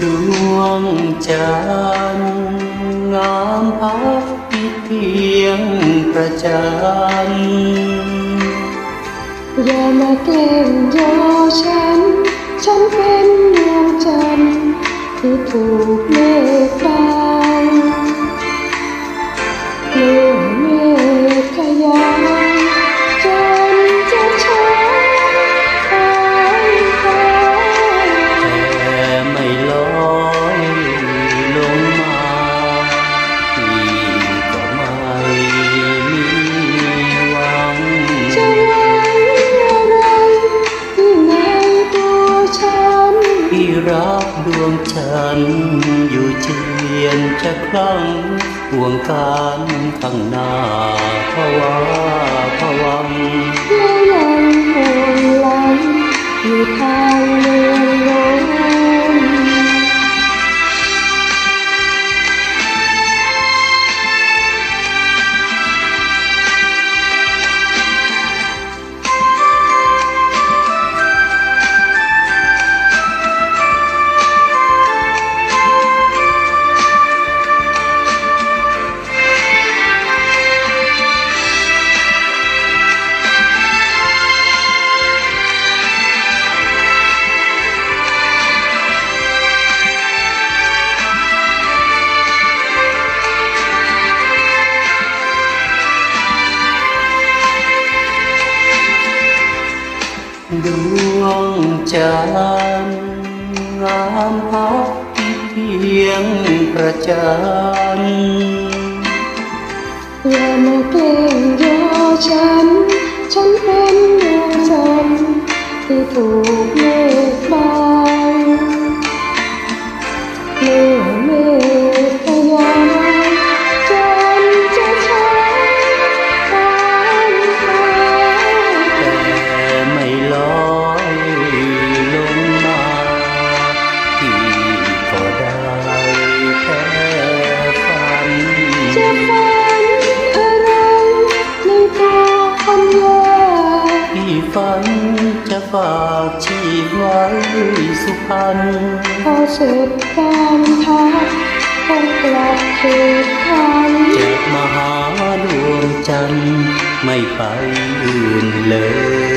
ดวงจันทร์งามพักที่เพียงประจันอย่ามาเกล้งยอฉัน ฉันเป็นดวงจันทร์ที่ถูกเมฆบัง ดวงฉันอยู่เจียนจะครั้งห่วงการข้างหน้า ดวงจันทร์งามพักที่เพียงประจันอย่ามาเกล้งยาฉัน ฉันเป็นยาจันที่ถูกเมฆบา ฝันจะฝากชีพไว้สุพรรณพอเสร็จการพักคงกลับเคืนครั้งจะมาหาดวงจันทร์ไม่ไปอื่นเลย